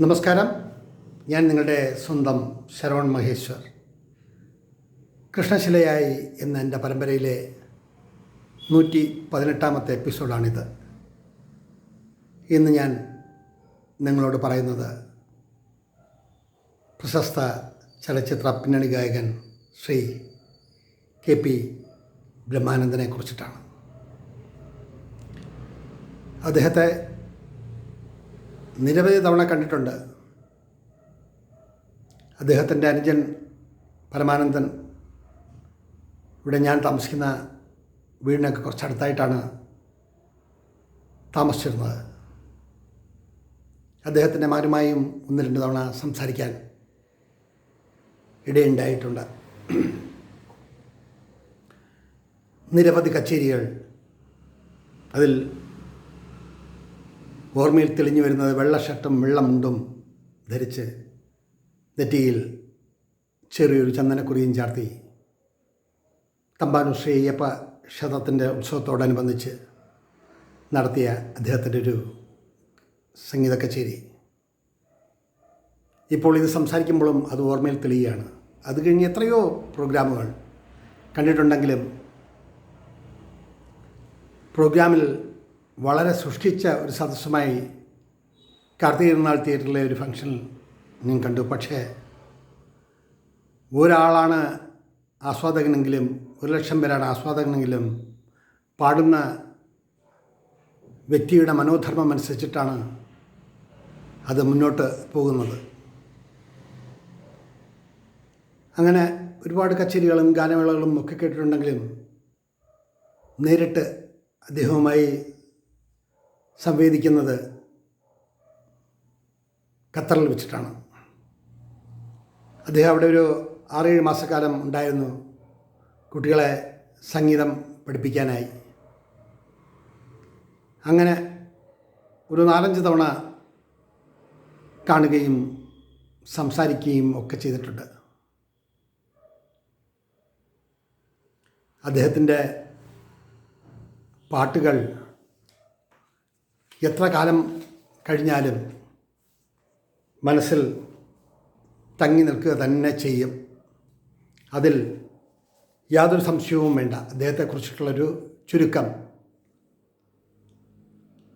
നമസ്കാരം. ഞാൻ നിങ്ങളുടെ സ്വന്തം ശരവൺ മഹേശ്വർ. കൃഷ്ണശിലയായി എന്ന എന്റെ പരമ്പരയിലെ നൂറ്റി പതിനെട്ടാമത്തെ എപ്പിസോഡാണിത്. ഇന്ന് ഞാൻ നിങ്ങളോട് പറയുന്നത് പ്രശസ്ത ചലച്ചിത്ര പിന്നണി ഗായകൻ ശ്രീ കെ പി ബ്രഹ്മാനന്ദനെ കുറിച്ചിട്ടാണ്. അദ്ദേഹത്തെ നിരവധി തവണ കണ്ടിട്ടുണ്ട്. അദ്ദേഹത്തിന്റെ അനുജൻ പരമാനന്ദൻ. ഇവിടെ ഞാൻ താമസിക്കുന്ന വീടിനൊക്കെ കുറച്ചടുത്തായിട്ടാണ് താമസിച്ചിരുന്നത്. അദ്ദേഹത്തിന്റെ മകനുമായും ഒന്ന് രണ്ട് തവണ സംസാരിക്കാൻ ഇടയുണ്ടായിട്ടുണ്ട്. നിരവധി കച്ചേരികൾ അതിൽ ഓർമ്മയിൽ തെളിഞ്ഞു വരുന്നത് വെള്ള ഷർട്ടും വെള്ള മുണ്ടും ധരിച്ച് നെറ്റിയിൽ ചെറിയൊരു ചന്ദനക്കുറിയും ചാർത്തി തമ്പാനൂർ ശ്രീ അയ്യപ്പ ക്ഷേത്രത്തിന്റെ ഉത്സവത്തോടനുബന്ധിച്ച് നടത്തിയ അദ്ദേഹത്തിന്റെ ഒരു സംഗീത കച്ചേരി. ഇപ്പോൾ ഇത് സംസാരിക്കുമ്പോഴും അത് ഓർമ്മയിൽ തെളിയുകയാണ്. അത് കഴിഞ്ഞ് എത്രയോ പ്രോഗ്രാമുകൾ കണ്ടിട്ടുണ്ടെങ്കിലും പ്രോഗ്രാമിൽ വളരെ സൃഷ്ടിച്ച ഒരു സദസ്സുമായി കാർത്തികനാൾ തിയേറ്ററിലെ ഒരു ഫംഗ്ഷനിൽ ഞാൻ കണ്ടു. പക്ഷേ ഒരാളാണ് ആസ്വാദകനെങ്കിലും ഒരു ലക്ഷം പേരാണ് ആസ്വാദകനെങ്കിലും പാടുന്ന വ്യക്തിയുടെ മനോധർമ്മം അനുസരിച്ചിട്ടാണ് അത് മുന്നോട്ട് പോകുന്നത്. അങ്ങനെ ഒരുപാട് കച്ചേരികളും ഗാനമേളകളും ഒക്കെ കേട്ടിട്ടുണ്ടെങ്കിലും നേരിട്ട് അദ്ദേഹവുമായി സംവേദിക്കുന്നത് ഖത്തറിൽ വെച്ചിട്ടാണ്. അദ്ദേഹം അവിടെ ഒരു ആറേഴ് മാസക്കാലം ഉണ്ടായിരുന്നു കുട്ടികളെ സംഗീതം പഠിപ്പിക്കാനായി. അങ്ങനെ ഒരു നാലഞ്ച് തവണ കാണുകയും സംസാരിക്കുകയും ഒക്കെ ചെയ്തിട്ടുണ്ട്. അദ്ദേഹത്തിന്റെ പാട്ടുകൾ എത്ര കാലം കഴിഞ്ഞാലും മനസ്സിൽ തങ്ങി നിൽക്കുക തന്നെ ചെയ്യും. അതിൽ യാതൊരു സംശയവും വേണ്ട. അദ്ദേഹത്തെക്കുറിച്ചിട്ടുള്ളൊരു ചുരുക്കം.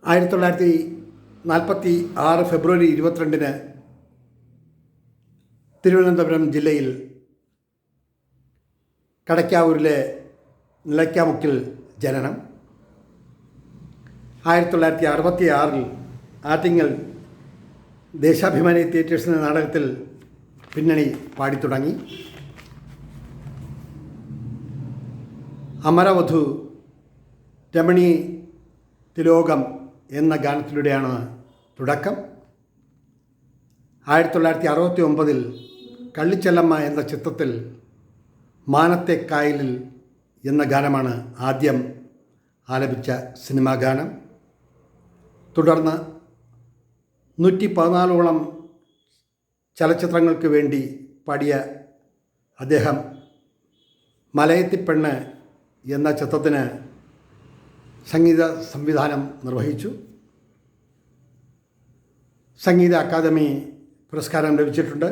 ആയിരത്തി തൊള്ളായിരത്തി നാൽപ്പത്തി ആറ് ഫെബ്രുവരി ഇരുപത്തിരണ്ടിന് തിരുവനന്തപുരം ജില്ലയിൽ കടയ്ക്കാവൂരിലെ നിലയ്ക്കാമുക്കിൽ ജനനം. ആയിരത്തി തൊള്ളായിരത്തി അറുപത്തി ആറിൽ ആറ്റിങ്ങൽ ദേശാഭിമാനി തിയേറ്റേഴ്സ് എന്ന നാടകത്തിൽ പിന്നണി പാടിത്തുടങ്ങി. അമരവധു രമണി തിലോകം എന്ന ഗാനത്തിലൂടെയാണ് തുടക്കം. ആയിരത്തി തൊള്ളായിരത്തി അറുപത്തി ഒമ്പതിൽ കള്ളിച്ചെല്ലമ്മ എന്ന ചിത്രത്തിൽ മാനത്തെ കായലിൽ എന്ന ഗാനമാണ് ആദ്യം ആലപിച്ച സിനിമാ ഗാനം. തുടർന്ന് നൂറ്റി പതിനാലോളം ചലച്ചിത്രങ്ങൾക്ക് വേണ്ടി പാടിയ അദ്ദേഹം മലയത്തിപ്പെണ്ണ് എന്ന ചിത്രത്തിന് സംഗീത സംവിധാനം നിർവഹിച്ചു. സംഗീത അക്കാദമി പുരസ്കാരം ലഭിച്ചിട്ടുണ്ട്.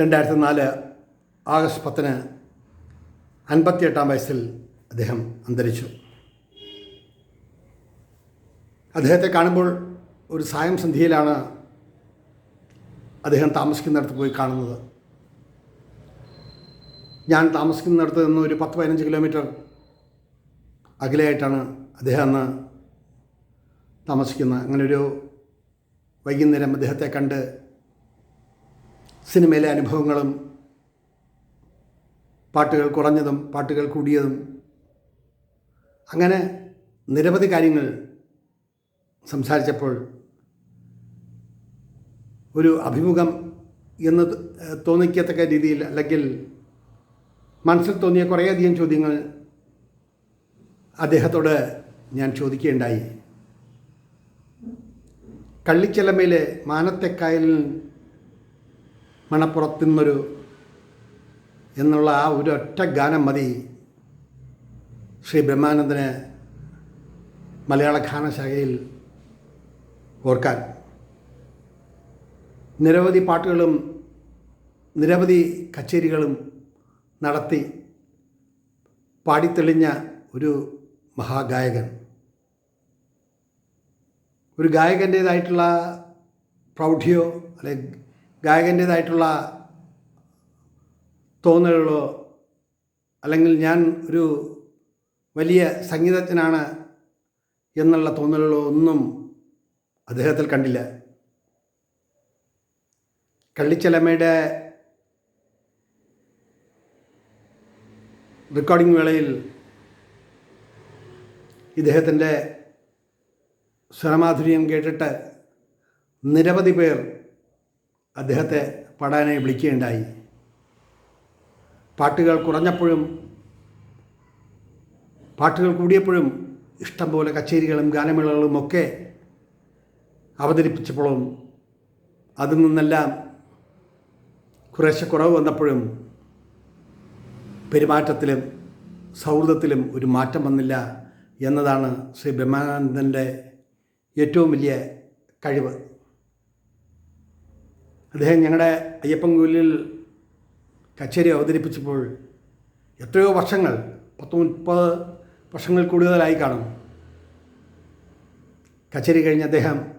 രണ്ടായിരത്തി നാല് ആഗസ്റ്റ് പത്തിന് അൻപത്തിയെട്ടാം വയസ്സിൽ അദ്ദേഹം അന്തരിച്ചു. അദ്ദേഹത്തെ കാണുമ്പോൾ ഒരു സായം സന്ധ്യയിലാണ് അദ്ദേഹം താമസിക്കുന്നിടത്ത് പോയി കാണുന്നത്. ഞാൻ താമസിക്കുന്നിടത്ത് നിന്ന് ഒരു പത്ത് പതിനഞ്ച് കിലോമീറ്റർ അകലെയായിട്ടാണ് അദ്ദേഹം അന്ന് താമസിക്കുന്നത്. അങ്ങനൊരു വൈകുന്നേരം അദ്ദേഹത്തെ കണ്ട് സിനിമയിലെ അനുഭവങ്ങളും പാട്ടുകൾ കുറഞ്ഞതും പാട്ടുകൾ കൂടിയതും അങ്ങനെ നിരവധി കാര്യങ്ങൾ സംസാരിച്ചപ്പോൾ ഒരു അഭിമുഖം എന്ന് തോന്നിക്കത്തക്ക രീതിയിൽ അല്ലെങ്കിൽ മനസ്സിൽ തോന്നിയ കുറേയധികം ചോദ്യങ്ങൾ അദ്ദേഹത്തോട് ഞാൻ ചോദിക്കുകയുണ്ടായി. കള്ളിച്ചെലമയിലെ മാനത്തെക്കായലിൽ മണപ്പുറത്തുനിന്നൊരു എന്നുള്ള ആ ഒരു ഒറ്റ ഗാനം മതി. ശ്രീ ബ്രഹ്മാനന്ദന് മലയാള ഗാനശാഖയിൽ ഓർക്കാൻ. നിരവധി പാട്ടുകളും നിരവധി കച്ചേരികളും നടത്തി പാടിത്തെളിഞ്ഞ ഒരു മഹാഗായകൻ. ഒരു ഗായകന്റേതായിട്ടുള്ള പ്രൗഢിയോ അല്ലെ ഗായകന്റേതായിട്ടുള്ള തോന്നലുകളോ അല്ലെങ്കിൽ ഞാൻ ഒരു വലിയ സംഗീതജ്ഞനാണ് എന്നുള്ള തോന്നലുകളോ ഒന്നും അദ്ദേഹത്തിൽ കണ്ടില്ല. കള്ളിച്ചലമ്മയുടെ റെക്കോർഡിംഗ് വേളയിൽ ഇദ്ദേഹത്തിന്റെ സ്വരമാധുര്യം കേട്ടിട്ട് നിരവധി പേർ അദ്ദേഹത്തെ പാടാനായി വിളിക്കുകയുണ്ടായി. പാട്ടുകൾ കുറഞ്ഞപ്പോഴും പാട്ടുകൾ കൂടിയപ്പോഴും ഇഷ്ടംപോലെ കച്ചേരികളും ഗാനമേളകളും ഒക്കെ അവതരിപ്പിച്ചപ്പോഴും അതിൽ നിന്നെല്ലാം കുറേശ്ശെ കുറവ് വന്നപ്പോഴും പെരുമാറ്റത്തിലും സൗഹൃദത്തിലും ഒരു മാറ്റം വന്നില്ല എന്നതാണ് ശ്രീ ബ്രഹ്മാനന്ദന്റെ ഏറ്റവും വലിയ കഴിവ്. അദ്ദേഹം ഞങ്ങളുടെ അയ്യപ്പൻകൂലിൽ കച്ചേരി അവതരിപ്പിച്ചപ്പോൾ എത്രയോ വർഷങ്ങൾ പത്ത് മുപ്പത് വർഷങ്ങൾ കൂടുതലായി കാണും. കച്ചേരി കഴിഞ്ഞ് അദ്ദേഹം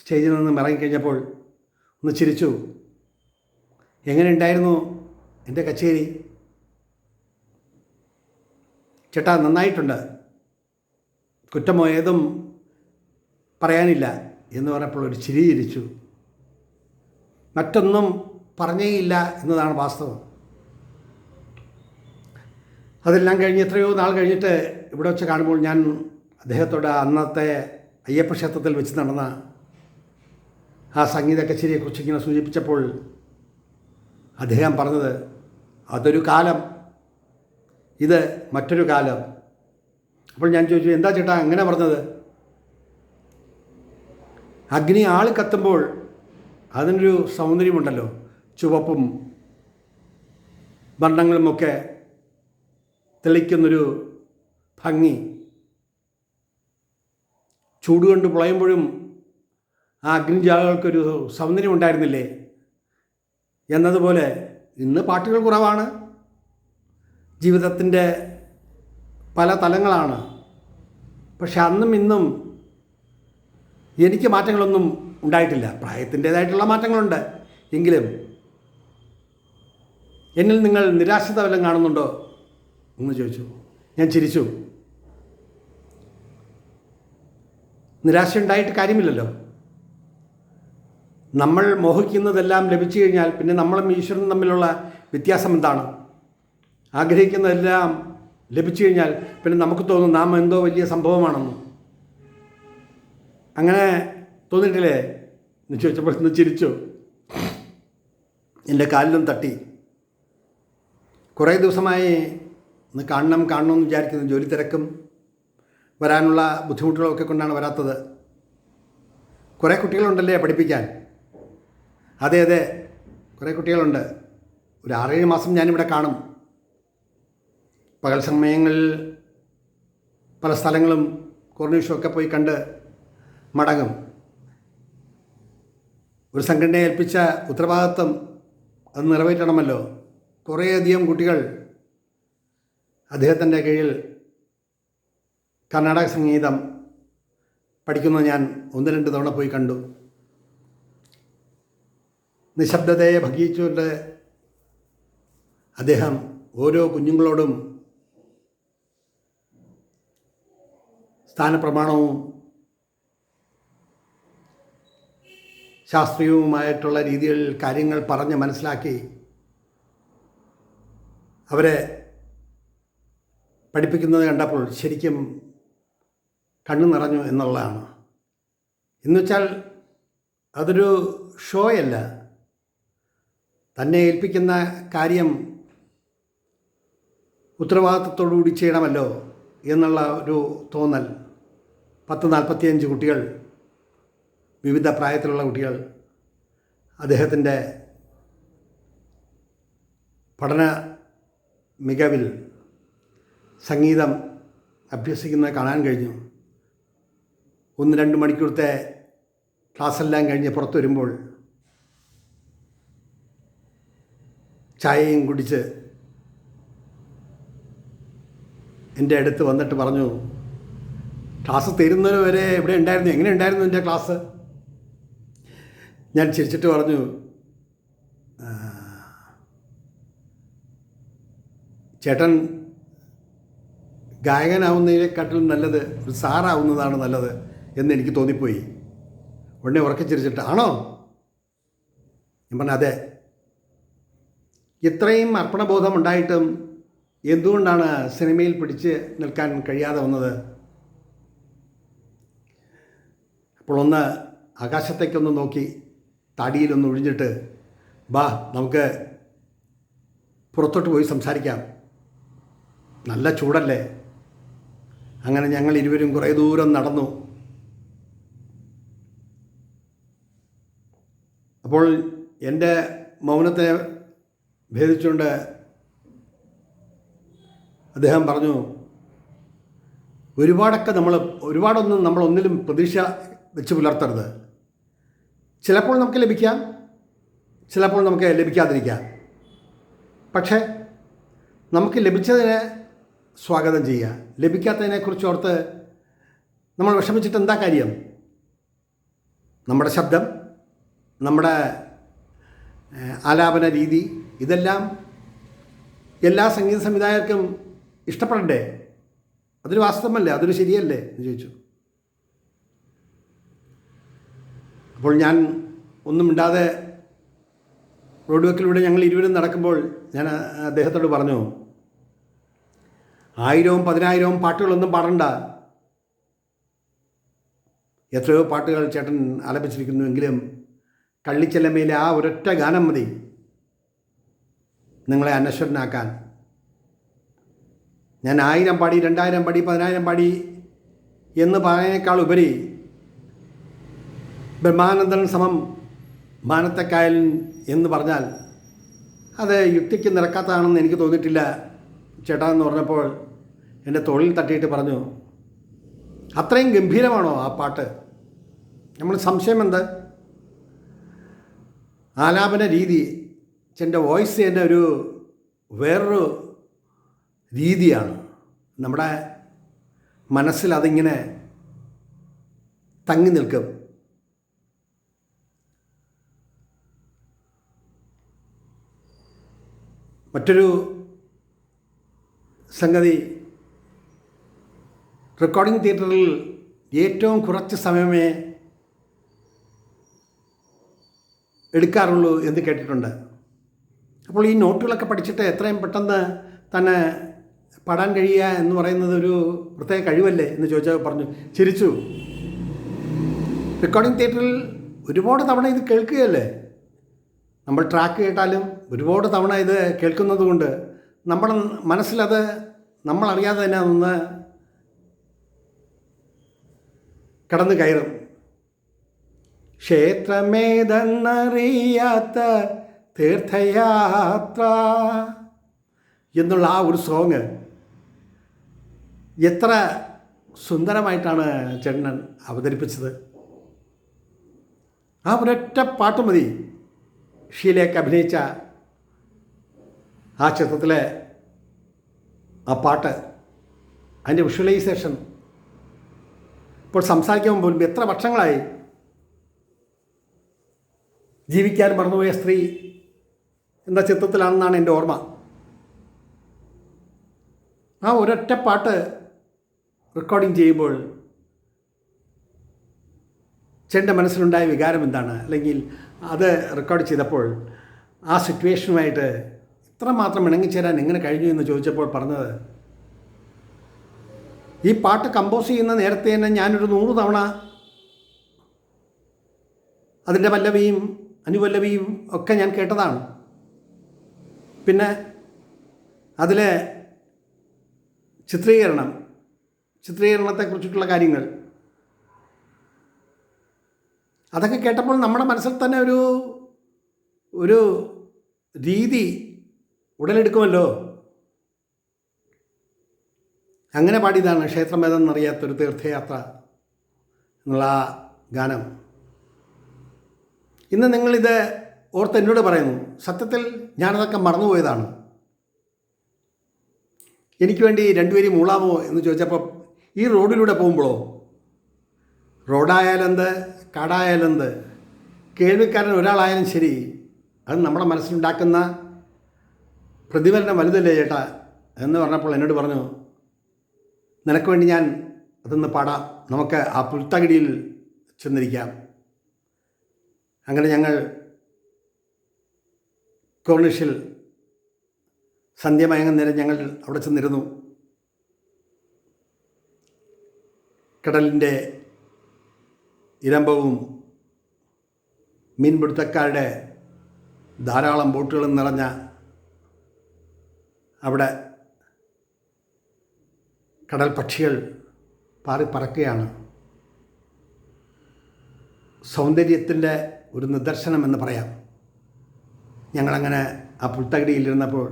സ്റ്റേജിൽ നിന്ന് ഇറങ്ങിക്കഴിഞ്ഞപ്പോൾ ഒന്ന് ചിരിച്ചു. എങ്ങനെ ഉണ്ടായിരുന്നു എന്റെ കച്ചേരി? ചേട്ടാ നന്നായിട്ടുണ്ട്. കുറ്റമോ ഏതും പറയാനില്ല എന്ന് പറഞ്ഞപ്പോൾ ഒരു ചിരി ചിരിച്ചു. മറ്റൊന്നും പറഞ്ഞേയില്ല എന്നതാണ് വാസ്തവം. അതെല്ലാം കഴിഞ്ഞ് എത്രയോ നാൾ കഴിഞ്ഞിട്ട് ഇവിടെ വെച്ച് കാണുമ്പോൾ ഞാൻ അദ്ദേഹത്തോട് അന്നത്തെ അയ്യപ്പ ക്ഷേത്രത്തിൽ വെച്ച് നടന്ന ആ സംഗീത കച്ചേരിയെക്കുറിച്ച് ഇങ്ങനെ സൂചിപ്പിച്ചപ്പോൾ അദ്ദേഹം പറഞ്ഞത് അതൊരു കാലം. ഇത് മറ്റൊരു കാലം. അപ്പോൾ ഞാൻ ചോദിച്ചു എന്താ ചേട്ടാ അങ്ങനെ പറഞ്ഞത്? അഗ്നി ആൾ കത്തുമ്പോൾ അതിനൊരു സൗന്ദര്യമുണ്ടല്ലോ ചുവപ്പും വർണങ്ങളുമൊക്കെ തെളിക്കുന്നൊരു ഭംഗി. ചൂടുകൊണ്ട് പുളയുമ്പോഴും ആ അഗ്നിജാലകൾക്കൊരു സൗന്ദര്യം ഉണ്ടായിരുന്നില്ലേ? എന്നതുപോലെ ഇന്ന് പാട്ടുകൾ കുറവാണ്. ജീവിതത്തിന്റെ പല തലങ്ങളാണ്. പക്ഷെ അന്നും ഇന്നും എനിക്ക് മാറ്റങ്ങളൊന്നും ഉണ്ടായിട്ടില്ല. പ്രായത്തിന്റേതായിട്ടുള്ള മാറ്റങ്ങളുണ്ട്. എങ്കിലും എന്നിൽ നിങ്ങൾ നിരാശത വല്ലതും കാണുന്നുണ്ടോ? എന്ന് ചോദിച്ചു. ഞാൻ ചിരിച്ചു. നിരാശ ഉണ്ടായിട്ട് കാര്യമില്ലല്ലോ. നമ്മൾ മോഹിക്കുന്നതെല്ലാം ലഭിച്ചു കഴിഞ്ഞാൽ പിന്നെ നമ്മളും ഈശ്വരനും തമ്മിലുള്ള വ്യത്യാസം എന്താണ്? ആഗ്രഹിക്കുന്നതെല്ലാം ലഭിച്ചു കഴിഞ്ഞാൽ പിന്നെ നമുക്ക് തോന്നും നാം എന്തോ വലിയ സംഭവമാണെന്ന്. അങ്ങനെ തോന്നിയിട്ടില്ലേ? എന്ന് ചോദിച്ചപ്പോൾ ചിരിച്ചു. എന്റെ കാലിലും തട്ടി. കുറേ ദിവസമായി ഒന്ന് കാണണം കാണണമെന്ന് വിചാരിക്കുന്നു. ജോലി തിരക്കും വരാനുള്ള ബുദ്ധിമുട്ടുകളൊക്കെ കൊണ്ടാണ് വരാത്തത്. കുറേ കുട്ടികളുണ്ടല്ലേ പഠിപ്പിക്കാൻ? അതെ അതെ. കുറേ കുട്ടികളുണ്ട്. ഒരു ആറേഴ് മാസം ഞാനിവിടെ കാണും. പകൽ സമയങ്ങളിൽ പല സ്ഥലങ്ങളും കോർണിഷുമൊക്കെ പോയി കണ്ട് മടങ്ങും. ഒരു സംഘടനയെ ഏൽപ്പിച്ച ഉത്തരവാദിത്വം അത് നിറവേറ്റണമല്ലോ. കുറേയധികം കുട്ടികൾ അദ്ദേഹത്തിന്റെ കീഴിൽ കർണാടക സംഗീതം പഠിക്കുന്നത് ഞാൻ ഒന്ന് രണ്ട് തവണ പോയി കണ്ടു. നിശബ്ദതയെ ഭംഗിച്ചുകൊണ്ട് അദ്ദേഹം ഓരോ കുഞ്ഞുങ്ങളോടും സ്ഥാനപ്രമാണവും ശാസ്ത്രീയവുമായിട്ടുള്ള രീതിയിൽ കാര്യങ്ങൾ പറഞ്ഞ് മനസ്സിലാക്കി അവരെ പഠിപ്പിക്കുന്നത് കണ്ടപ്പോൾ ശരിക്കും കണ്ണു നിറഞ്ഞു എന്നുള്ളതാണ്. എന്നുവെച്ചാൽ അതൊരു ഷോയല്ല. തന്നെ ഏൽപ്പിക്കുന്ന കാര്യം ഉത്തരവാദിത്വത്തോടുകൂടി ചെയ്യണമല്ലോ എന്നുള്ള ഒരു തോന്നൽ. പത്ത് നാൽപ്പത്തിയഞ്ച് കുട്ടികൾ വിവിധ പ്രായത്തിലുള്ള കുട്ടികൾ അദ്ദേഹത്തിന്റെ പഠന മികവിൽ സംഗീതം അഭ്യസിക്കുന്നത് കാണാൻ കഴിഞ്ഞു. ഒന്ന് രണ്ട് മണിക്കൂറത്തെ ക്ലാസ്സെല്ലാം കഴിഞ്ഞ് പുറത്തു വരുമ്പോൾ ചായയും കുടിച്ച് എന്റെ അടുത്ത് വന്നിട്ട് പറഞ്ഞു ക്ലാസ് തീരുന്നവർ വരെ ഇവിടെ ഉണ്ടായിരുന്നു? എങ്ങനെ ഉണ്ടായിരുന്നു എന്റെ ക്ലാസ്? ഞാൻ ചിരിച്ചിട്ട് പറഞ്ഞു "ആ, ചേട്ടൻ ഗായകനാവുന്നതിനെക്കാട്ടിലും നല്ലത് ഒരു സാറാവുന്നതാണ് നല്ലത് എന്ന് എനിക്ക് തോന്നിപ്പോയി. ഉടനെ ഉറക്കിച്ചിരിച്ചിട്ട് ആണോ? ഞാൻ പറഞ്ഞു അതെ. ഇത്രയും അർപ്പണബോധം ഉണ്ടായിട്ടും എന്തുകൊണ്ടാണ് സിനിമയിൽ പിടിച്ച് നിൽക്കാൻ കഴിയാതെ വന്നത്? അപ്പോൾ ഒന്ന് ആകാശത്തേക്കൊന്ന് നോക്കി താടിയിലൊന്ന് ഒഴിഞ്ഞിട്ട് ബാ നമുക്ക് പുറത്തോട്ട് പോയി സംസാരിക്കാം. നല്ല ചൂടല്ലേ? അങ്ങനെ ഞങ്ങൾ ഇരുവരും കുറേ ദൂരം നടന്നു. അപ്പോൾ എന്റെ മൗനത്തെ ഭേദിച്ചുകൊണ്ട് അദ്ദേഹം പറഞ്ഞു ഒരുപാടൊക്കെ നമ്മൾ ഒരുപാടൊന്നും നമ്മൾ ഒന്നിലും പ്രതീക്ഷ വെച്ച് പുലർത്തരുത്. ചിലപ്പോൾ നമുക്ക് ലഭിക്കാം ചിലപ്പോൾ നമുക്ക് ലഭിക്കാതിരിക്കാം. പക്ഷേ നമുക്ക് ലഭിച്ചതിനെ സ്വാഗതം ചെയ്യുക. ലഭിക്കാത്തതിനെക്കുറിച്ച് ഓർത്ത് നമ്മൾ വിഷമിച്ചിട്ട് എന്താ കാര്യം? നമ്മുടെ ശബ്ദം നമ്മുടെ ആലാപന രീതി ഇതെല്ലാം എല്ലാ സംഗീത സംവിധായകർക്കും ഇഷ്ടപ്പെടണ്ടേ? അതൊരു വാസ്തവമല്ലേ? അതൊരു ശരിയല്ലേ എന്ന് ചോദിച്ചു. അപ്പോൾ ഞാൻ ഒന്നും റോഡ് വക്കിലൂടെ ഞങ്ങൾ ഇരുവരും നടക്കുമ്പോൾ ഞാൻ അദ്ദേഹത്തോട് പറഞ്ഞു ആയിരവും പതിനായിരവും പാട്ടുകളൊന്നും പാടണ്ട. എത്രയോ പാട്ടുകൾ ചേട്ടൻ ആലപിച്ചിരിക്കുന്നുവെങ്കിലും കള്ളിച്ചെല്ലമ്മയിലെ ആ ഒരൊറ്റ ഗാനം മതി. നിങ്ങളെ അനശ്വരനാക്കാൻ. ഞാൻ ആയിരം പാടി രണ്ടായിരം പാടി പതിനായിരം പാടി എന്ന് പറയുന്നതിനേക്കാൾ ഉപരി ബ്രഹ്മാനന്ദൻ സമം മാനത്തക്കായൽ എന്ന് പറഞ്ഞാൽ അത് യുക്തിക്ക് നിരക്കാത്തതാണെന്ന് എനിക്ക് തോന്നിയിട്ടില്ല. ചേട്ടാ എന്ന് പറഞ്ഞപ്പോൾ എന്റെ തൊഴിൽ തട്ടിയിട്ട് പറഞ്ഞു അത്രയും ഗംഭീരമാണോ ആ പാട്ട്? നമ്മൾ സംശയം എന്ത്? ആലാപന രീതി എന്റെ വോയിസ് തന്നെ ഒരു വേറൊരു രീതിയാണ്. നമ്മുടെ മനസ്സിൽ അതിങ്ങനെ തങ്ങി നിൽക്കും. മറ്റൊരു സംഗതി റെക്കോർഡിംഗ് തിയേറ്ററിൽ ഏറ്റവും കുറച്ച് സമയമേ എടുക്കാറുള്ളൂ എന്ന് കേട്ടിട്ടുണ്ട്. അപ്പോൾ ഈ നോട്ടുകളൊക്കെ പഠിച്ചിട്ട് എത്രയും പെട്ടെന്ന് തന്നെ പാടാൻ കഴിയുക എന്ന് പറയുന്നത് ഒരു പ്രത്യേക കഴിവല്ലേ എന്ന് ചോദിച്ചാൽ പറഞ്ഞു ചിരിച്ചു. റെക്കോർഡിംഗ് തിയേറ്ററിൽ ഒരുപാട് തവണ ഇത് കേൾക്കുകയല്ലേ? നമ്മൾ ട്രാക്ക് കേട്ടാലും ഒരുപാട് തവണ ഇത് കേൾക്കുന്നത് കൊണ്ട് നമ്മുടെ മനസ്സിലത് നമ്മളറിയാതെ തന്നെ അതൊന്ന് കടന്നു കയറും. ക്ഷേത്രമേതെന്നറിയാത്ത തീർത്ഥയാത്ര. എന്നുള്ള ആ ഒരു സോങ് എത്ര സുന്ദരമായിട്ടാണ് ചെണ്ണൻ അവതരിപ്പിച്ചത്. ആ ഒരൊറ്റ പാട്ട് മതി ഷീലയൊക്കെ അഭിനയിച്ച ആ ചിത്രത്തിലെ ആ പാട്ട്. അതിന്റെ വിഷ്വലൈസേഷൻ ഇപ്പോൾ സംസാരിക്കാൻ പോലും എത്ര വർഷങ്ങളായി? ജീവിക്കാൻ മറന്നുപോയ സ്ത്രീ എന്ന ചിത്രത്തിലാണെന്നാണ് എന്റെ ഓർമ്മ. ആ ഒരൊറ്റ പാട്ട് റെക്കോർഡിങ് ചെയ്യുമ്പോൾ ചേട്ടന്റെ മനസ്സിലുണ്ടായ വികാരം എന്താണ്? അല്ലെങ്കിൽ അത് റെക്കോർഡ് ചെയ്തപ്പോൾ ആ സിറ്റുവേഷനുമായിട്ട് ഇത്രമാത്രം ഇണങ്ങിച്ചേരാൻ എങ്ങനെ കഴിഞ്ഞു എന്ന് ചോദിച്ചപ്പോൾ പറഞ്ഞത് ഈ പാട്ട് കമ്പോസ് ചെയ്യുന്ന നേരത്തെ തന്നെ ഞാനൊരു നൂറ് തവണ അതിന്റെ പല്ലവിയും അനുപല്ലവിയും ഒക്കെ ഞാൻ കേട്ടതാണ്. പിന്നെ അതിലെ ചിത്രീകരണം ചിത്രീകരണത്തെക്കുറിച്ചിട്ടുള്ള കാര്യങ്ങൾ. അതൊക്കെ കേട്ടപ്പോൾ നമ്മുടെ മനസ്സിൽ തന്നെ ഒരു ഒരു രീതി ഉടലെടുക്കുമല്ലോ? അങ്ങനെ പാടിയതാണ് ക്ഷേത്രമേതെന്നറിയാത്തൊരു തീർത്ഥയാത്ര എന്നുള്ള ഗാനം. ഇന്ന് നിങ്ങളിത് ഓർത്ത് എന്നോട് പറയുന്നു സത്യത്തിൽ ഞാനതൊക്കെ മറന്നുപോയതാണ്. എനിക്ക് വേണ്ടി രണ്ടുപേരും മൂളാമോ? എന്ന് ചോദിച്ചപ്പോൾ ഈ റോഡിലൂടെ പോകുമ്പോഴോ റോഡായാലെന്ത് കാടായാലെന്ത് കേൾവിക്കാരൻ ഒരാളായാലും ശരി അത് നമ്മുടെ മനസ്സിലുണ്ടാക്കുന്ന പ്രതിഫലനം വലുതല്ലേ ചേട്ടാ? എന്ന് പറഞ്ഞപ്പോൾ എന്നോട് പറഞ്ഞു നിനക്ക് വേണ്ടി ഞാൻ അതൊന്ന് പാടാം. നമുക്ക് ആ പുൽത്തകിടിയിൽ ചെന്നിരിക്കാം. അങ്ങനെ ഞങ്ങൾ കോർണിഷിൽ സന്ധ്യമയങ്ങുന്ന നേരം ഞങ്ങൾ അവിടെ ചെന്നിരുന്നു. കടലിന്റെ ഇരമ്പവും മീൻപിടുത്തക്കാരുടെ ധാരാളം ബോട്ടുകളും നിറഞ്ഞ അവിടെ കടൽ പക്ഷികൾ പാറി പറക്കുകയാണ് സൗന്ദര്യത്തിന്റെ ഒരു നിദർശനം എന്ന് പറയാം. ഞങ്ങളങ്ങനെ ആ പുൽത്തകടിയിലിരുന്നപ്പോൾ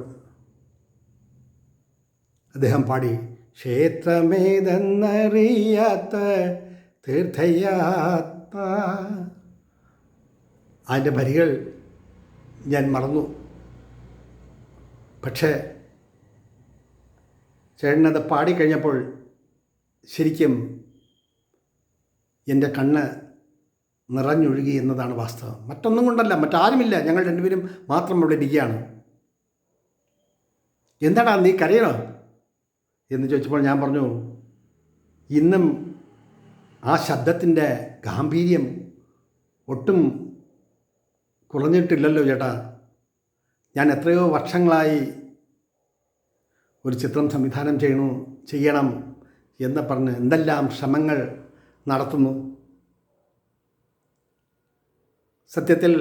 അദ്ദേഹം പാടി ക്ഷേത്രമേതെന്നറിയാത്ത തീർത്ഥയാത്ത അതിന്റെ വരികൾ ഞാൻ മറന്നു. പക്ഷേ ചേട്ടനത് പാടിക്കഴിഞ്ഞപ്പോൾ ശരിക്കും എന്റെ കണ്ണ് നിറഞ്ഞൊഴുകി എന്നതാണ് വാസ്തവം. മറ്റൊന്നും കൊണ്ടല്ല മറ്റാരുമില്ല. ഞങ്ങൾ രണ്ടുപേരും മാത്രം ഇവിടെ ഇരിക്കുകയാണ്. എന്താടാ നീ കരയണോ? എന്ന് ചോദിച്ചപ്പോൾ ഞാൻ പറഞ്ഞു ഇന്നും ആ ശബ്ദത്തിന്റെ ഗാംഭീര്യം ഒട്ടും കുറഞ്ഞിട്ടില്ലല്ലോ ചേട്ടാ. ഞാൻ എത്രയോ വർഷങ്ങളായി ഒരു ചിത്രം സംവിധാനം ചെയ്യണു ചെയ്യണം എന്ന് പറഞ്ഞ് എന്തെല്ലാം ശ്രമങ്ങൾ നടത്തുന്നു. സത്യത്തിൽ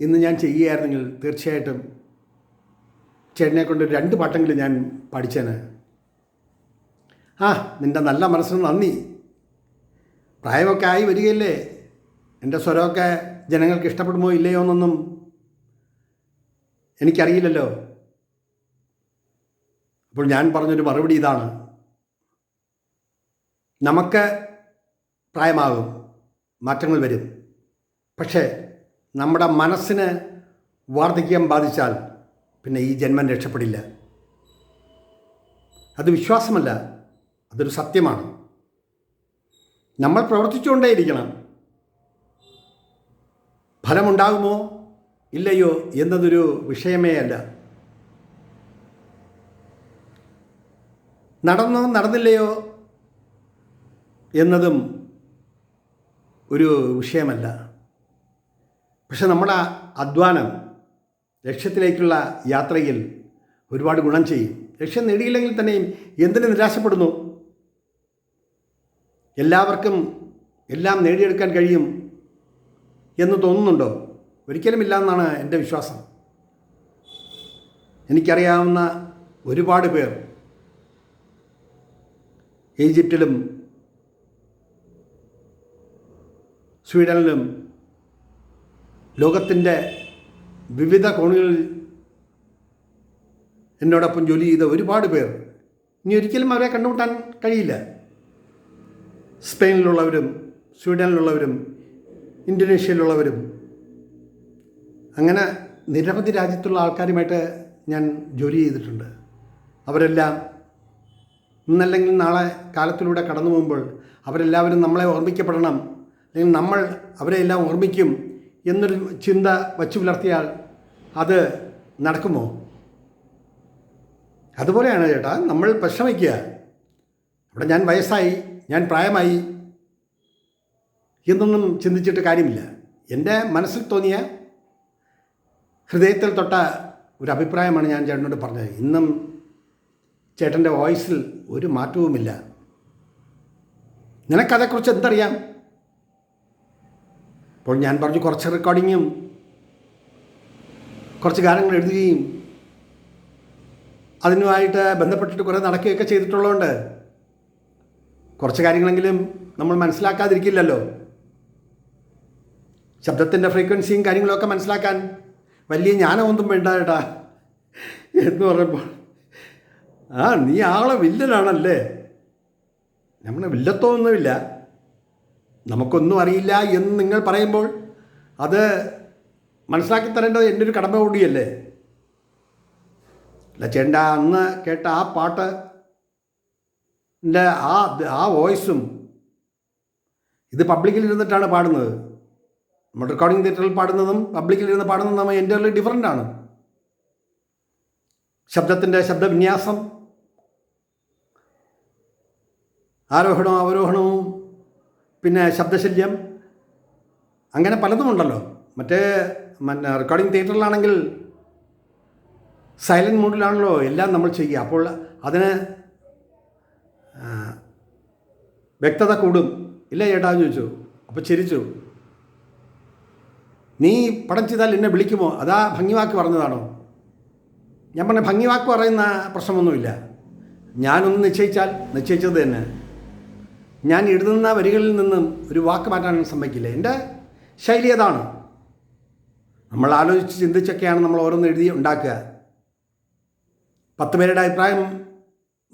ഇന്ന് ഞാൻ ചെയ്യുകയായിരുന്നെങ്കിൽ തീർച്ചയായിട്ടും ചേട്ടനെ കൊണ്ട് രണ്ട് പാട്ടെങ്കിലും ഞാൻ പഠിച്ചേന് ആ നിന്റെ നല്ല മനസ്സിന് നന്ദി. പ്രായമൊക്കെ ആയി വരികയല്ലേ? എന്റെ സ്വരമൊക്കെ ജനങ്ങൾക്ക് ഇഷ്ടപ്പെടുമോ ഇല്ലയോ എന്നൊന്നും എനിക്കറിയില്ലല്ലോ. അപ്പോൾ ഞാൻ പറഞ്ഞൊരു മറുപടി ഇതാണ്. നമുക്ക് പ്രായമാകും മാറ്റങ്ങൾ വരും. പക്ഷേ നമ്മുടെ മനസ്സിന് വാർദ്ധക്യം ബാധിച്ചാൽ പിന്നെ ഈ ജന്മം രക്ഷപ്പെടില്ല. അത് വിശ്വാസമല്ല അതൊരു സത്യമാണ്. നമ്മൾ പ്രവർത്തിച്ചുകൊണ്ടേയിരിക്കണം. ഫലമുണ്ടാകുമോ ഇല്ലയോ എന്നതൊരു വിഷയമേ അല്ല. നടന്നോ നടന്നില്ലയോ എന്നതും ഒരു വിഷയമല്ല. പക്ഷെ നമ്മുടെ അധ്വാനം ലക്ഷ്യത്തിലേക്കുള്ള യാത്രയിൽ ഒരുപാട് ഗുണം ചെയ്യും. ലക്ഷ്യം നേടിയില്ലെങ്കിൽ തന്നെയും എന്തിനു നിരാശപ്പെടുന്നു? എല്ലാവർക്കും എല്ലാം നേടിയെടുക്കാൻ കഴിയും എന്ന് തോന്നുന്നുണ്ടോ? ഒരിക്കലുമില്ല എന്നാണ് എന്റെ വിശ്വാസം. എനിക്കറിയാവുന്ന ഒരുപാട് പേർ ഈജിപ്തിലും സ്വീഡനിലും ലോകത്തിന്റെ വിവിധ കോണുകളിൽ എന്നോടൊപ്പം ജോലി ചെയ്ത ഒരുപാട് പേർ ഇനി ഒരിക്കലും അവരെ കണ്ടുമുട്ടാൻ കഴിയില്ല. സ്പെയിനിലുള്ളവരും സ്വീഡനിലുള്ളവരും ഇന്തോനേഷ്യയിലുള്ളവരും. അങ്ങനെ നിരവധി രാജ്യത്തുള്ള ആൾക്കാരുമായിട്ട് ഞാൻ ജോലി ചെയ്തിട്ടുണ്ട്. അവരെല്ലാം ഇന്നല്ലെങ്കിൽ നാളെ കാലത്തിലൂടെ കടന്നു പോകുമ്പോൾ അവരെല്ലാവരും നമ്മളെ ഓർമ്മിക്കപ്പെടണം. അല്ലെങ്കിൽ നമ്മൾ അവരെല്ലാം ഓർമ്മിക്കും. എന്നൊരു ചിന്ത വച്ചു പുലർത്തിയാൽ അത് നടക്കുമോ? അതുപോലെയാണ് ചേട്ടാ നമ്മൾ പരിശ്രമിക്കുക അവിടെ ഞാൻ വയസ്സായി ഞാൻ പ്രായമായി എന്നൊന്നും ചിന്തിച്ചിട്ട് കാര്യമില്ല. എന്റെ മനസ്സിൽ തോന്നിയ ഹൃദയത്തിൽ തൊട്ട ഒരു അഭിപ്രായമാണ് ഞാൻ ചേട്ടനോട് പറഞ്ഞത്. ഇന്നും ചേട്ടന്റെ വോയിസിൽ ഒരു മാറ്റവുമില്ല. നിനക്കതേക്കുറിച്ച് എന്തറിയാം? അപ്പോൾ ഞാൻ പറഞ്ഞു കുറച്ച് റെക്കോർഡിങ്ങും കുറച്ച് ഗാനങ്ങൾ എഴുതുകയും അതിനുമായിട്ട് ബന്ധപ്പെട്ടിട്ട് കുറേ നടക്കുകയൊക്കെ ചെയ്തിട്ടുള്ളതുകൊണ്ട് കുറച്ച് കാര്യങ്ങളെങ്കിലും നമ്മൾ മനസ്സിലാക്കാതിരിക്കില്ലല്ലോ. ശബ്ദത്തിന്റെ ഫ്രീക്വൻസിയും കാര്യങ്ങളൊക്കെ മനസ്സിലാക്കാൻ വലിയ ജ്ഞാനമൊന്നും വേണ്ട ചേട്ടാ എന്ന് പറയുമ്പോൾ ആ നീ ആളെ വില്ലനാണല്ലേ? നമ്മളെ വില്ലത്വമൊന്നുമില്ല. നമുക്കൊന്നും അറിയില്ല എന്ന് നിങ്ങൾ പറയുമ്പോൾ അത് മനസ്സിലാക്കി തരേണ്ടത് എന്റെ ഒരു കടമ കൂടിയല്ലേ? അല്ല ചേണ്ട അന്ന് കേട്ട ആ പാട്ട് ആ ആ വോയിസും ഇത് പബ്ലിക്കിൽ ഇരുന്നിട്ടാണ് പാടുന്നത്. നമ്മൾ റെക്കോർഡിംഗ് തിയേറ്ററിൽ പാടുന്നതും പബ്ലിക്കിൽ ഇരുന്ന് പാടുന്നതും നമ്മൾ എന്റെ ഡിഫറന്റ് ആണ്. ശബ്ദത്തിന്റെ ശബ്ദവിന്യാസം ആരോഹണവും അവരോഹണവും പിന്നെ ശബ്ദശല്യം അങ്ങനെ പലതുമുണ്ടല്ലോ മറ്റേ മറ്റേ റെക്കോർഡിംഗ് തിയേറ്ററിലാണെങ്കിൽ സൈലന്റ് മൂഡിലാണല്ലോ എല്ലാം നമ്മൾ ചെയ്യുക. അപ്പോൾ അതിന് വ്യക്തത കൂടും. ഇല്ല ചേട്ടാ ചോദിച്ചു. അപ്പോൾ ചിരിച്ചു. നീ പടം ചെയ്താൽ എന്നെ വിളിക്കുമോ? അതാ ഭംഗിവാക്ക് പറഞ്ഞതാണോ? ഞാൻ പറഞ്ഞ ഭംഗിവാക്ക് പറയുന്ന പ്രശ്നമൊന്നുമില്ല. ഞാനൊന്ന് നിശ്ചയിച്ചാൽ നിശ്ചയിച്ചത് തന്നെ. ഞാൻ എഴുതുന്ന വരികളിൽ നിന്നും ഒരു വാക്ക് മാറ്റാൻ സമ്മതിക്കില്ല. എന്റെ ശൈലി അതാണ് നമ്മൾ ആലോചിച്ച് ചിന്തിച്ചൊക്കെയാണ് നമ്മൾ ഓരോന്ന് എഴുതി ഉണ്ടാക്കുക. പത്ത് പേരുടെ അഭിപ്രായം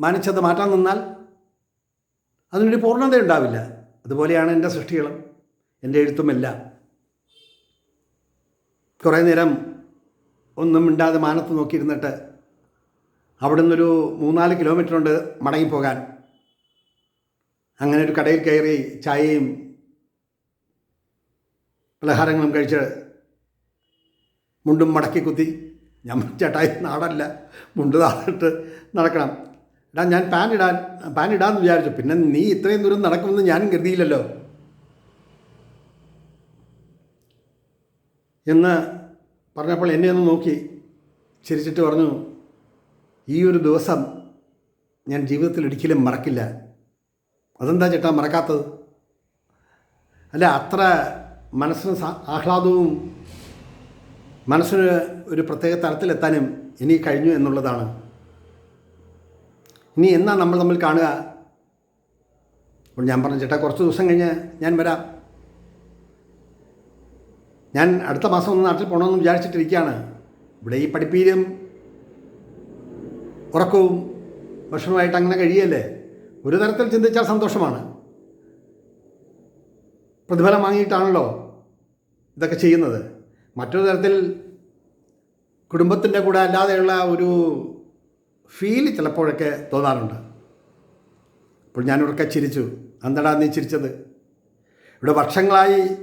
മാനിച്ചത് മാറ്റാൻ നിന്നാൽ അതിനൊരു പൂർണത ഉണ്ടാവില്ല. അതുപോലെയാണ് എന്റെ സൃഷ്ടികളും എന്റെ എഴുത്തുമെല്ലാം. കുറേ നേരം ഒന്നും മിണ്ടാതെ മാനത്ത് നോക്കിയിരുന്നിട്ട് അവിടെ നിന്നൊരു മൂന്നാൽ കിലോമീറ്റർ ഉണ്ട് മടങ്ങിപ്പോകാൻ. അങ്ങനെ ഒരു കടയിൽ കയറി ചായയും പലഹാരങ്ങളും കഴിച്ച് മുണ്ടും മടക്കി കുത്തി ഞാൻ ചേട്ടായി നാടല്ല മുണ്ട് താന്നിട്ട് നടക്കണം. എടാ ഞാൻ പാൻ ഇടാൻ പാൻ ഇടാമെന്ന് വിചാരിച്ചു. പിന്നെ നീ ഇത്രയും ദൂരം നടക്കുമെന്ന് ഞാനും കരുതിയില്ലല്ലോ. എന്ന് പറഞ്ഞപ്പോൾ എന്നെ ഒന്ന് നോക്കി ചിരിച്ചിട്ട് പറഞ്ഞു ഈ ഒരു ദിവസം ഞാൻ ജീവിതത്തിൽ ഒരിക്കലും മറക്കില്ല. അതെന്താ ചേട്ടാ മറക്കാത്തത്? അല്ല അത്ര മനസ്സിന് ആഹ്ലാദവും മനസ്സിന് ഒരു പ്രത്യേക തലത്തിലെത്താനും ഇനി കഴിഞ്ഞു എന്നുള്ളതാണ്. ഇനി എന്നാ നമ്മൾ തമ്മിൽ കാണുക? അപ്പോൾ ഞാൻ പറഞ്ഞു ചേട്ടാ കുറച്ച് ദിവസം കഴിഞ്ഞ് ഞാൻ വരാം. ഞാൻ അടുത്ത മാസം ഒന്ന് നാട്ടിൽ പോകണമെന്ന് വിചാരിച്ചിട്ടിരിക്കുകയാണ്. ഇവിടെ ഈ പഠിപ്പീരും ഉറക്കവും ഭക്ഷണവുമായിട്ട് അങ്ങനെ കഴിയല്ലേ? ഒരു തരത്തിൽ ചിന്തിച്ചാൽ സന്തോഷമാണ്. പ്രതിഫലം വാങ്ങിയിട്ടാണല്ലോ ഇതൊക്കെ ചെയ്യുന്നത്. മറ്റൊരു തരത്തിൽ കുടുംബത്തിന്റെ കൂടെ അല്ലാതെയുള്ള ഒരു ഫീൽ ചിലപ്പോഴൊക്കെ തോന്നാറുണ്ട്. അപ്പോൾ ഞാനിവിടെ ചിരിച്ചു. എന്താടാ നീ ചിരിച്ചത്? ഇവിടെ വർഷങ്ങളായി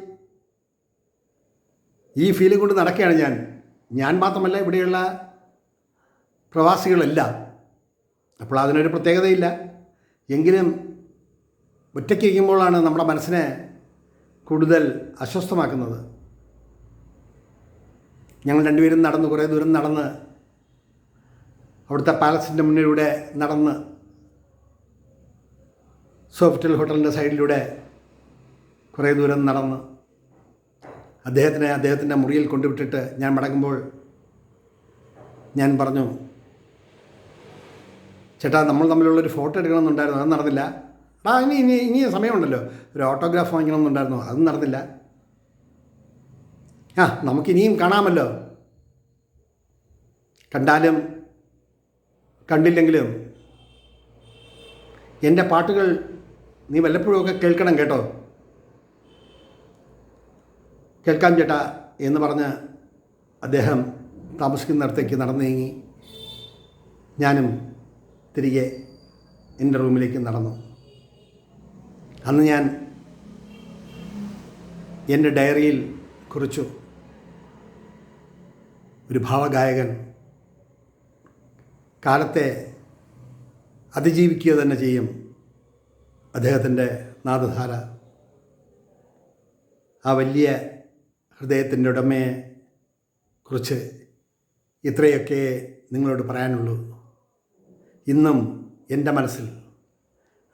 ഈ ഫീലിംഗ് കൊണ്ട് നടക്കുകയാണ് ഞാൻ. ഞാൻ മാത്രമല്ല ഇവിടെയുള്ള പ്രവാസികളെല്ലാം. അപ്പോൾ അതിനൊരു പ്രത്യേകതയില്ല. എങ്കിലും ഒറ്റയ്ക്ക് ഇരിക്കുമ്പോഴാണ് നമ്മുടെ മനസ്സിനെ കൂടുതൽ അസ്വസ്ഥമാക്കുന്നത്. ഞങ്ങൾ രണ്ടുപേരും നടന്ന് കുറേ ദൂരം നടന്ന് അവിടുത്തെ പാലസിന്റെ മുന്നിലൂടെ നടന്ന് സോഫ്റ്റൽ ഹോട്ടലിന്റെ സൈഡിലൂടെ കുറേ ദൂരം നടന്ന് അദ്ദേഹത്തിനെ അദ്ദേഹത്തിന്റെ മുറിയിൽ കൊണ്ടുവിട്ടിട്ട് ഞാൻ മടങ്ങുമ്പോൾ ഞാൻ പറഞ്ഞു ചേട്ടാ നമ്മൾ തമ്മിലുള്ളൊരു ഫോട്ടോ എടുക്കണമെന്നുണ്ടായിരുന്നു അത് നടന്നില്ല. ആ ഇനി ഇനി ഇനി സമയമുണ്ടല്ലോ. ഒരു ഓട്ടോഗ്രാഫ് വാങ്ങിക്കണമെന്നുണ്ടായിരുന്നു അത് നടന്നില്ല. ആ നമുക്കിനിയും കാണാമല്ലോ. കണ്ടാലും കണ്ടില്ലെങ്കിലും എന്റെ പാട്ടുകൾ നീ വല്ലപ്പോഴുമൊക്കെ കേൾക്കണം കേട്ടോ. കേൾക്കാം ചേട്ടാ എന്ന് പറഞ്ഞ് അദ്ദേഹം താമസിക്കുന്നിടത്തേക്ക് നടന്നു നീങ്ങി ഞാനും തിരികെ എന്റെ റൂമിലേക്ക് നടന്നു. അന്ന് ഞാൻ എന്റെ ഡയറിയിൽ കുറിച്ചു. ഒരു ഭാവഗായകൻ കാലത്തെ അതിജീവിക്കുക തന്നെ ചെയ്യും. അദ്ദേഹത്തിന്റെ നാദധാര. ആ വലിയ ഹൃദയത്തിന്റെ ഉടമയെ കുറിച്ച് ഇത്രയൊക്കെ നിങ്ങളോട് പറയാനുള്ളൂ. ഇന്നും എന്റെ മനസ്സിൽ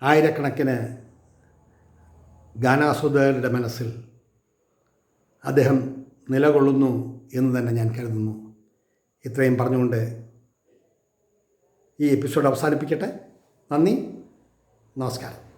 ആയിരക്കണക്കിന് ഗാനാസ്വദകരുടെ മനസ്സിൽ അദ്ദേഹം നിലകൊള്ളുന്നു എന്ന് തന്നെ ഞാൻ കരുതുന്നു. ഇത്രയും പറഞ്ഞുകൊണ്ട് ഈ എപ്പിസോഡ് അവസാനിപ്പിക്കട്ടെ. നന്ദി. നമസ്കാരം.